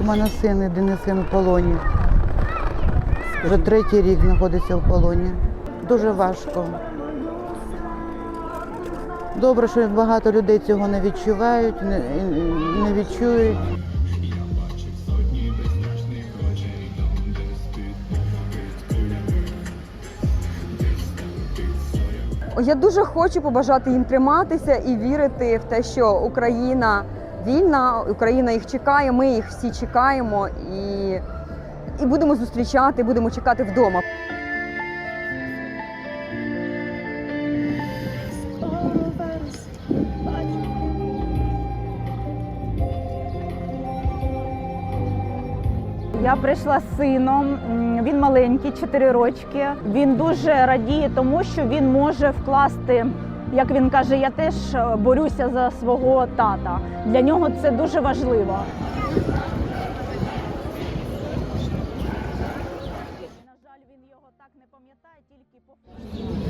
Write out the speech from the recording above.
У мене син, єдиний син в полоні. Вже третій рік знаходиться в полоні. Дуже важко. Добре, що багато людей цього не відчувають, не, не відчують. Я дуже хочу побажати їм триматися і вірити в те, що Україна вільна, Україна їх чекає. Ми їх всі чекаємо і, і будемо зустрічати, будемо чекати вдома. Я прийшла з сином, він маленький, 4 рочки. Він дуже радіє тому, що він може вкласти, як він каже, я теж е, борюся за свого тата. Для нього це дуже важливо. На жаль, він його так не пам'ятає, тільки по.